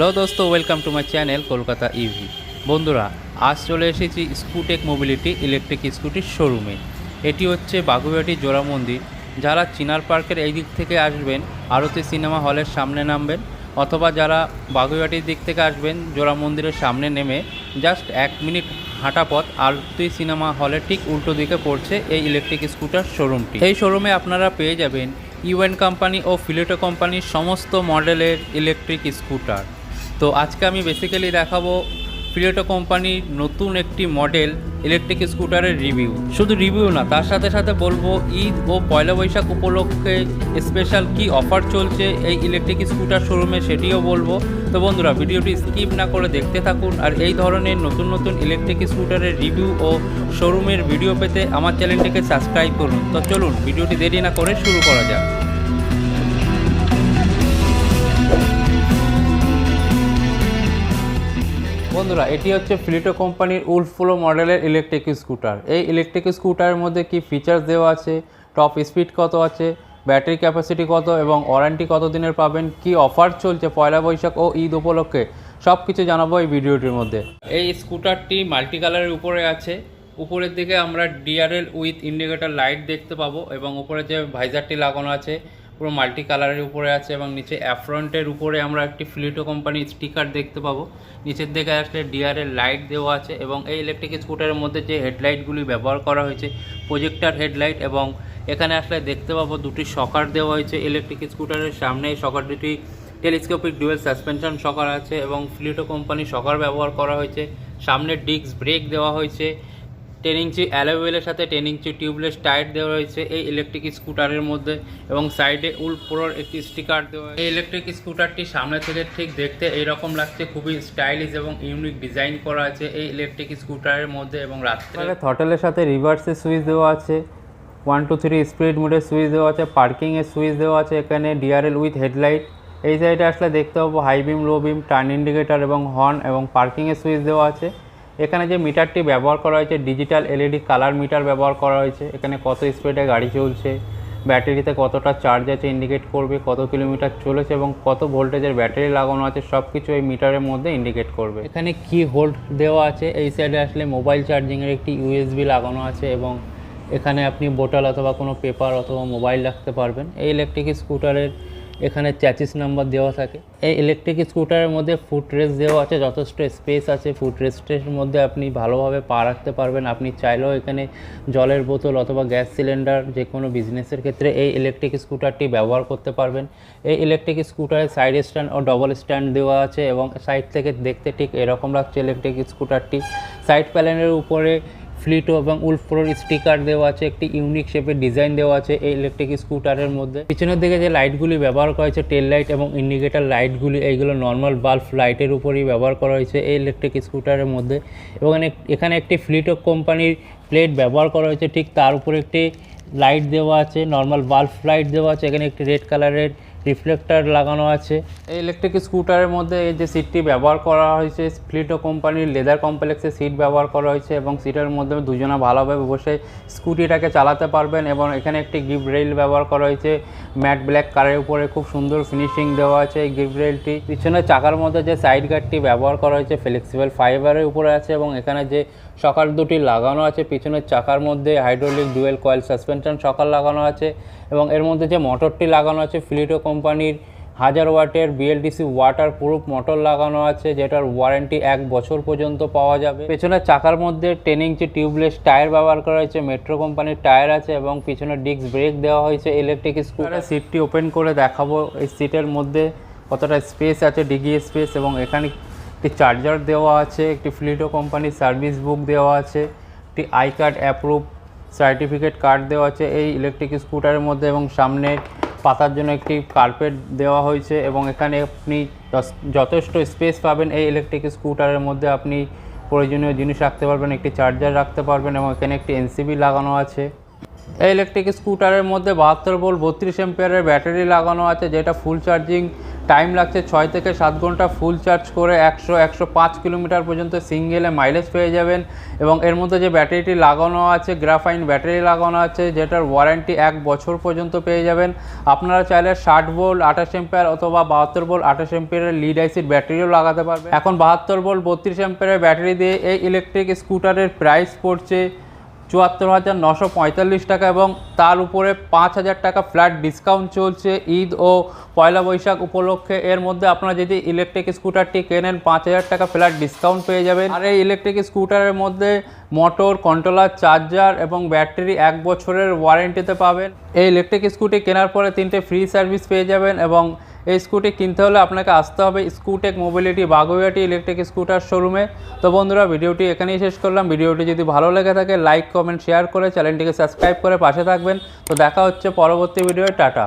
দোস্ত, welcome to my channel Kolkata EV বন্ধুরা, আজ চলে এসেছি স্কুটেক মোবিলিটি ইলেকট্রিক স্কুটির শোরুমে এটি হচ্ছে বাগুইহাটি জোড়া মন্দির। যারা চিনার পার্কের এই দিক থেকে আসবেন, আরতি সিনেমা হলের সামনে নামবেন, অথবা যারা বাগুইহাটির দিক থেকে আসবেন, জোড়া মন্দিরের সামনে নেমে জাস্ট এক মিনিট হাঁটা পথ আরতি সিনেমা হলের ঠিক উল্টো দিকে পড়ছে এই ইলেকট্রিক স্কুটার শোরুমটি এই শোরুমে আপনারা পেয়ে যাবেন ইউএন কোম্পানি ও ফিলেটো কোম্পানির সমস্ত মডেলের ইলেকট্রিক স্কুটার তো আজকে আমি বেসিক্যালি দেখাবো ফিলেটো কোম্পানির নতুন একটি মডেল ইলেকট্রিক স্কুটারের রিভিউ শুধু রিভিউ না, তার সাথে সাথে বলব, ঈদ ও পয়লা বৈশাখ উপলক্ষে স্পেশাল কি অফার চলছে এই ইলেকট্রিক স্কুটার শোরুমে সেটিও বলব। তো বন্ধুরা, ভিডিওটি স্কিপ না করে দেখতে থাকুন আর এই ধরনের নতুন নতুন ইলেকট্রিক স্কুটারের রিভিউ ও শোরুমের ভিডিও পেতে আমার চ্যানেলটিকে সাবস্ক্রাইব করুন। তো চলুন, ভিডিওটি দেরি না করে শুরু করা যাক। বন্ধুরা, এটি হচ্ছে ফ্লিটো কোম্পানির উলফ্লো মডেলের ইলেকট্রিক স্কুটার এই ইলেকট্রিক স্কুটারের মধ্যে কি ফিচার্স দেওয়া আছে? টপ স্পিড কত আছে? ব্যাটারি ক্যাপাসিটি কত? এবং ওয়ারেন্টি কত দিনের পাবেন? কি অফার চলছে পয়লা বৈশাখ ও ঈদ উপলক্ষে? সব কিছু জানাব এই ভিডিওটির মধ্যে। এই স্কুটারটি মাল্টি কালারের উপরে আছে। উপরের দিকে আমরা ডিআরএল উইথ ইন্ডিকেটর লাইট দেখতে পাবো এবং উপরে যে ভাইজারটি লাগানো আছে পুরো মাল্টি কালারের উপরে আছে এবং নিচে অ্যাফ্রন্টের উপরে আমরা একটি ফ্লিটো কোম্পানির স্টিকার দেখতে পাবো। নিচের দিকে আসলে ডিআরএল লাইট দেওয়া আছে এবং এই ইলেকট্রিক স্কুটারের মধ্যে যে হেডলাইটগুলি ব্যবহার করা হয়েছে, প্রজেক্টার হেডলাইট এবং এখানে আসলে দেখতে পাবো দুটি শকার দেওয়া হয়েছে ইলেকট্রিক স্কুটারের সামনে। এই শকার দুটি টেলিস্কোপিক ডুয়েল সাসপেনশন শকার আছে এবং ফ্লিটো কোম্পানির শকার ব্যবহার করা হয়েছে। সামনে ডিস্ক ব্রেক দেওয়া হয়েছে টেন ইঞ্চি অ্যালোভেলের সাথে টেন ইঞ্চি টিউবলেস টায়ার দেওয়া হয়েছে এই ইলেকট্রিক স্কুটারের মধ্যে এবং সাইডে উল প্রোর একটি স্টিকার দেওয়া এই ইলেকট্রিক স্কুটারটি সামনে থেকে ঠিক দেখতে এইরকম লাগছে, খুবই স্টাইলিশ এবং ইউনিক ডিজাইন করা আছে এই ইলেকট্রিক স্কুটারের মধ্যে এবং রাত্রে। থটলের সাথে রিভার্সের সুইচ দেওয়া আছে ওয়ান টু থ্রি স্পিড মোডের সুইচ দেওয়া আছে পার্কিংয়ের সুইচ দেওয়া আছে এখানে ডিআরএল উইথ হেডলাইট এই সাইডে আসলে দেখতে পাবো high beam low beam turn indicator এবং হর্ন এবং পার্কিংয়ের সুইচ দেওয়া আছে। এখানে যে মিটারটি ব্যবহার করা হয়েছে ডিজিটাল এলইডি কালার মিটার ব্যবহার করা হয়েছে। এখানে কত স্পিডে গাড়ি চলছে, ব্যাটারিতে কতটা চার্জ আছে ইন্ডিকেট করবে, কত কিলোমিটার চলেছে এবং কত ভোল্টেজের ব্যাটারি লাগানো আছে সব কিছু এই মিটারের মধ্যে ইন্ডিকেট করবে। এখানে কি হোল্ড দেওয়া আছে, এই সাইডে আসলে মোবাইল চার্জিংয়ের একটি ইউএসবি লাগানো আছে এবং এখানে আপনি বোতল অথবা কোনো পেপার অথবা মোবাইল রাখতে পারবেন। এই ইলেকট্রিক স্কুটারের এখানে চ্যাচিস নাম্বার দেওয়া থাকে। এই ইলেকট্রিক স্কুটারের মধ্যে ফুট রেস্ট দেওয়া আছে, যথেষ্ট স্পেস আছে। ফুট রেস্টের মধ্যে আপনি ভালোভাবে পা রাখতে পারবেন। আপনি চাইলেও এখানে জলের বোতল অথবা গ্যাস সিলিন্ডার যে কোনো বিজনেসের ক্ষেত্রে এই ইলেকট্রিক স্কুটারটি ব্যবহার করতে পারবেন। এই ইলেকট্রিক স্কুটারের সাইড স্ট্যান্ড ও ডবল স্ট্যান্ড দেওয়া আছে এবং সাইড থেকে দেখতে ঠিক এরকম লাগছে ইলেকট্রিক স্কুটারটি সাইড প্যানেলের উপরে ফ্লিটো এবং উলফ্রোর স্টিকার দেওয়া আছে, একটি ইউনিক শেপের ডিজাইন দেওয়া আছে এই ইলেকট্রিক স্কুটারের মধ্যে। পিছনের দিকে যে লাইটগুলি ব্যবহার করা হয়েছে টেল লাইট এবং ইন্ডিকেটার লাইটগুলি এইগুলো নর্মাল বাল্ব লাইটের উপরেই ব্যবহার করা হয়েছে এই ইলেকট্রিক স্কুটারের মধ্যে। এবং এখানে- একটি ফ্লিটো কোম্পানির প্লেট ব্যবহার করা হয়েছে, ঠিক তার উপরে একটি লাইট দেওয়া আছে নর্মাল বাল্ব লাইট দেওয়া আছে, এখানে একটি রেড কালারের রিফ্লেক্টর লাগানো আছে। এই ইলেকট্রিক স্কুটারের মধ্যে এই যে সিটটি ব্যবহার করা হয়েছে ফ্লিটো কোম্পানির লেদার কমপ্লেক্সের সিট ব্যবহার করা হয়েছে এবং সিটের মধ্যে দুজনে ভালোভাবে বসে স্কুটিটাকে চালাতে পারবেন এবং এখানে একটি গিফট রেল ব্যবহার করা হয়েছে। ম্যাট ব্ল্যাক কারের উপরে খুব সুন্দর ফিনিশিং দেওয়া আছে এই গিফট রেলটি পিছনে চাকার মধ্যে যে সাইড গার্ডটি ব্যবহার করা হয়েছে ফ্লেক্সিবল ফাইবারের উপরে আছে এবং এখানে যে সকাল দুটি লাগানো আছে, পিছনের চাকার মধ্যে হাইড্রোলিক ডুয়েল কয়েল সাসপেনশন সকাল লাগানো আছে এবং এর মধ্যে যে মোটরটি লাগানো আছে ফ্লিটো কোম্পানির হাজার ওয়াটের বিএলডিসি ওয়াটার প্রুফ মোটর লাগানো আছে, যেটার ওয়ারেন্টি এক বছর পর্যন্ত পাওয়া যাবে। পেছনের চাকার মধ্যে টেন ইঞ্চি টিউবলেস টায়ার ব্যবহার করা হয়েছে মেট্রো কোম্পানির টায়ার আছে এবং পিছনে ডিস্ক ব্রেক দেওয়া হয়েছে ইলেকট্রিক স্কুটার সিটটি ওপেন করে দেখাবো, এই সিটের মধ্যে কতটা স্পেস আছে ডিগি স্পেস এবং এখানে একটি চার্জার দেওয়া আছে, একটি ফ্লিটো কোম্পানির সার্ভিস বুক দেওয়া আছে, একটি I card approve certificate card দেওয়া আছে, এই ইলেকট্রিক স্কুটারের মধ্যে এবং সামনে পাতার জন্য একটি কার্পেট দেওয়া হয়েছে এবং এখানে আপনি যথেষ্ট স্পেস পাবেন এই ইলেকট্রিক স্কুটারের মধ্যে। আপনি প্রয়োজনীয় জিনিস রাখতে পারবেন, একটি চার্জার রাখতে পারবেন এবং এখানে একটি এনসিবি লাগানো আছে। এই ইলেকট্রিক স্কুটারের মধ্যে বাহাত্তর বোল বত্রিশ এম্পিয়ারের ব্যাটারি লাগানো আছে, যেটা ফুল চার্জিং টাইম লাগছে ছয় থেকে সাত ঘণ্টা ফুল চার্জ করে একশো একশো পাঁচ কিলোমিটার পর্যন্ত সিঙ্গেলে মাইলেজ পেয়ে যাবেন। এবং এর মধ্যে যে ব্যাটারিটি লাগানো আছে গ্রাফাইন ব্যাটারি লাগানো আছে, যেটার ওয়ারেন্টি এক বছর পর্যন্ত পেয়ে যাবেন। আপনারা চাইলে ষাট ভোল্ট আঠাশ এম্পিয়ার অথবা বাহাত্তর ভোল্ট আঠাশ এম্পিয়ারের লিড আইসির ব্যাটারিও লাগাতে পারবেন। এখন বাহাত্তর ভোল্ট বত্রিশ এম্পিয়ারের ব্যাটারি দিয়ে এই ইলেকট্রিক স্কুটারের প্রাইস পড়ছে চুয়াত্তর হাজার নশো পঁয়তাল্লিশ টাকা এবং তার উপরে পাঁচ হাজার টাকা ফ্ল্যাট ডিসকাউন্ট চলছে। ঈদ ও পয়লা বৈশাখ উপলক্ষে এর মধ্যে আপনারা যদি ইলেকট্রিক স্কুটারটি কেনেন, পাঁচ হাজার টাকা ফ্ল্যাট ডিসকাউন্ট পেয়ে যাবেন। আর এই ইলেকট্রিক স্কুটারের মধ্যে মোটর, কন্ট্রোলার, চার্জার এবং ব্যাটারি এক বছরের ওয়ারেন্টিতে পাবেন। এই ইলেকট্রিক স্কুটি কেনার পরে তিনটে ফ্রি সার্ভিস পেয়ে যাবেন এবং এই স্কুটি কিনতে হলে আপনাকে আসতে হবে Scootech mobility Baguiati electric scooter শোরুমে তো বন্ধুরা, ভিডিওটি এখানেই শেষ করলাম। ভিডিওটি যদি ভালো লেগে থাকে লাইক কমেন্ট শেয়ার করে চ্যানেলটিকে সাবস্ক্রাইব করে পাশে থাকবেন। তো দেখা হচ্ছে পরবর্তী ভিডিওয় টাটা।